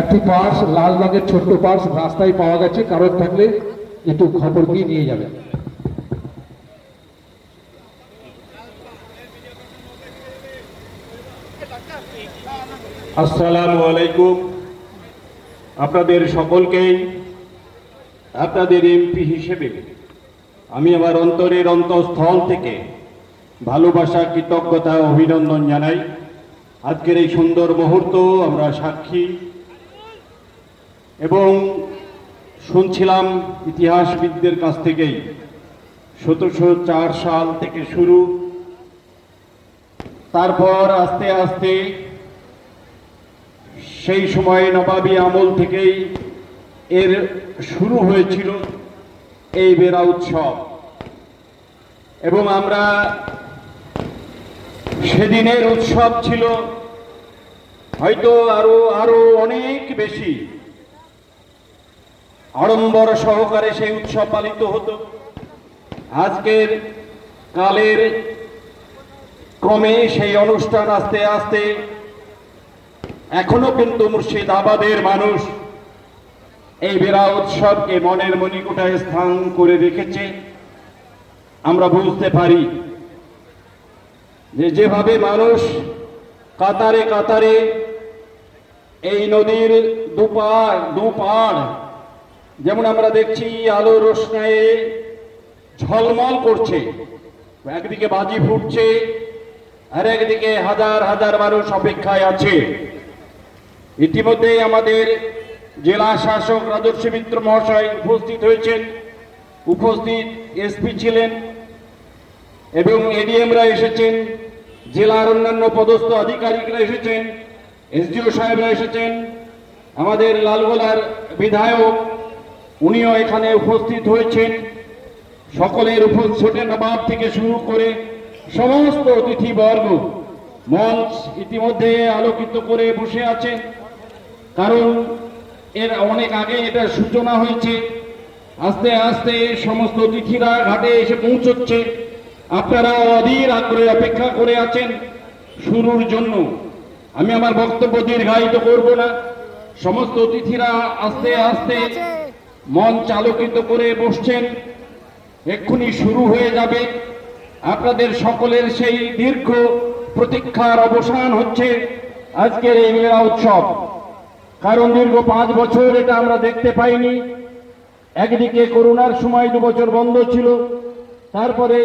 একটি পার্স, লাল রঙের ছোট্ট পার্স রাস্তায় পাওয়া গেছে, কারোর থাকলে একটু খবর দিয়ে নিয়ে যাবেন। আসসালামু আলাইকুম। আপনাদের সকলকেই আপনাদের এমপি হিসেবে আমি আমার অন্তরের অন্তঃস্থল থেকে ভালোবাসা, কৃতজ্ঞতা, অভিনন্দন জানাই। আজকের এই সুন্দর মুহূর্ত আমরা সাক্ষী। এবং শুনছিলাম ইতিহাসবিদদের কাছ থেকেই। সতেরোশো চার সাল থেকে শুরু। তারপর আস্তে আস্তে সেই সময় নবাবী আমল থেকেই এর শুরু হয়েছিল এই বেড়া উৎসব। এবং আমরা সেদিনের উৎসব ছিল হয়তো আরও আরও অনেক বেশি। আড়ম্বর সহকারে সেই উৎসব পালিত হতো। আজকের কালের ক্রমে সেই অনুষ্ঠান আস্তে আস্তে এখনও কিন্তু মুর্শিদাবাদের মানুষ এই বেড়া উৎসবকে মনের মণিকোটায় স্থান করে রেখেছে। আমরা বুঝতে পারি যে যেভাবে মানুষ কাতারে কাতারে এই নদীর দুপার দুপার যেমন আমরা দেখছি আলো রোশনায়ে ঝলমল করছে, একদিকে বাজি ফুটছে, আর একদিকে হাজার হাজার মানুষ অপেক্ষায় আছে। ইতিমধ্যে আমাদের জেলা শাসক রাজস্বী মিত্র মহাশয় উপস্থিত হয়েছেন, উপস্থিত এসপি ছিলেন এবং এডিএমরা এসেছেন, জেলার অন্যান্য পদস্থ আধিকারিকরা এসেছেন এসডিও সাহেবরা এসেছেন, আমাদের লালগোলার বিধায়ক, উনিও এখানে উপস্থিত হয়েছেন। সকলের উপস্থিত নবাব থেকে শুরু করে সমস্ত অতিথিবর্গ মঞ্চ ইতিমধ্যে আলোকিত করে বসে আছে কারণ এর অনেক আগে এটা সূচনা হয়েছে। আস্তে আস্তে সমস্ত অতিথিরা ঘাটে এসে পৌঁছচ্ছে। আপনারা অধীর আগ্রহে অপেক্ষা করে আছেন শুরুর জন্য। আমি আমার বক্তব্য দীর্ঘায়িত করব না। সমস্ত অতিথিরা আস্তে আস্তে মন চালকিত করে বসছেন। এক্ষুনি শুরু হয়ে যাবে। আপনাদের সকলের সেই দীর্ঘ প্রতীক্ষার অবসান হচ্ছে আজকের এই মেলা উৎসব। কারণ দীর্ঘ পাঁচ বছর এটা আমরা দেখতে পাইনি। একদিকে করোনার সময় দু বছর বন্ধ ছিল। তারপরে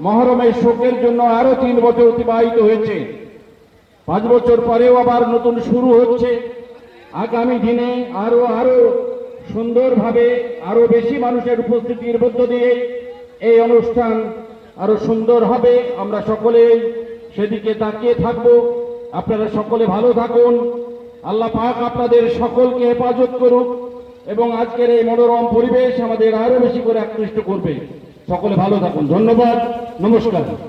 মহরমের শোকের জন্য আরও তিন বছর অতিবাহিত হয়েছে। পাঁচ বছর পরেও আবার নতুন শুরু হচ্ছে। আগামী দিনে আরও আরও সুন্দরভাবে আরও বেশি মানুষের উপস্থিতির মধ্য দিয়ে এই অনুষ্ঠান আরও সুন্দর হবে। আমরা সকলেই সেদিকে তাকিয়ে থাকব। আপনারা সকলে ভালো থাকুন। আল্লাহ পাক আপনাদের সকলকে হেফাজত করুক এবং আজকের এই মনোরম পরিবেশ আমাদের আরও বেশি করে আকৃষ্ট করবে। সকলে ভালো থাকুন। ধন্যবাদ নমস্কার।